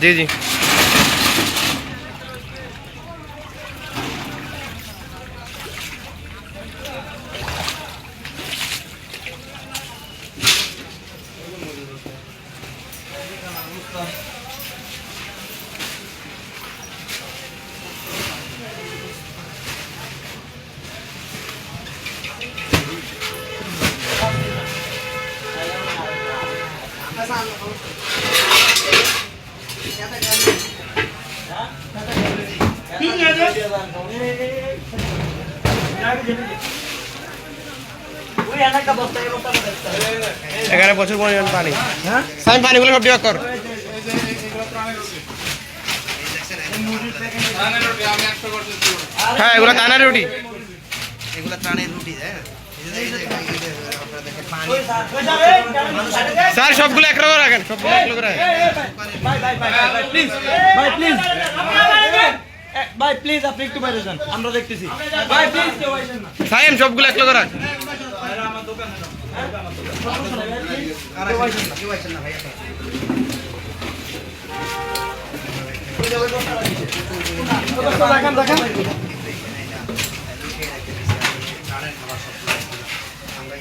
জি জি Kasama ko. এখানে প্রচুর পরিমাণ পানি সাইম পানিগুলো সব বিভাগ কর হ্যাঁ এগুলো রুটি এগুলা ত্রাণের রুটি হ্যাঁ স্যার সবগুলো এক রকম রাখেন সবগুলো এক রকম রাখেন প্লিজ ভাই প্লিজ ভাই প্লিজ আপনি একটু বাইরে যান আমরা দেখতেছি ভাই প্লিজ কেউ আসেন না সাইম সবগুলো এক রকম রাখ আর আসেন না, কেউ আসেন না ভাই আপনারা। দেখেন দেখেন ত্রাণের খাবার সব কিছু আছে। আমরা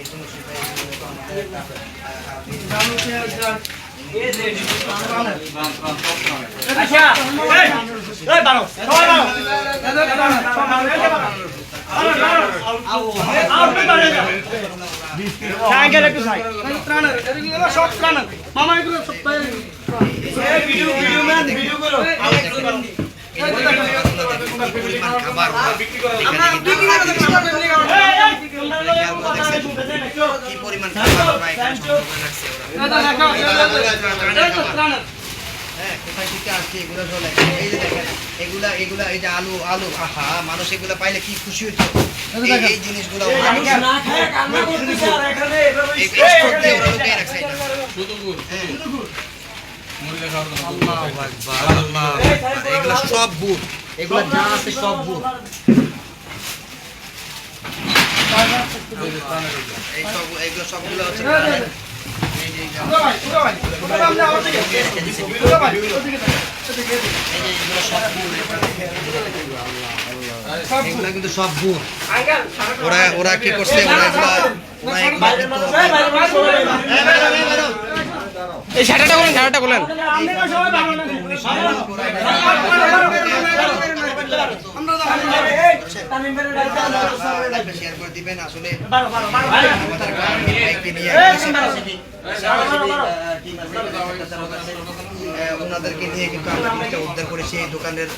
মামা এগুলো ভিডিও ভিডিও ম্যান ভিডিও করো পরিমাণ খাবার ওরা হ্যাঁ, এই যে দেখেন এগুলা মানুষ এগুলা পাইলে কি খুশি হতো এই- জিনিসগুলো। হ্যাঁ। এগুলা সব বুট এগুলা যা আছে সব বুট এই সব এগুলো সবগুলো হচ্ছে প্রাণের- এই যে এগুলো- এই যে এগুলো সব বুট এগুলা কিন্তু সব বুট ওরা ওরা কি করছে ওরা এগুলা এই শাটাটা বলেন শাটাটা বলেন শেয়ার করে দিবেন আসলে ওনাদেরকে নিয়ে কিন্তু আমরা উদ্ধার করেছি এই দোকানের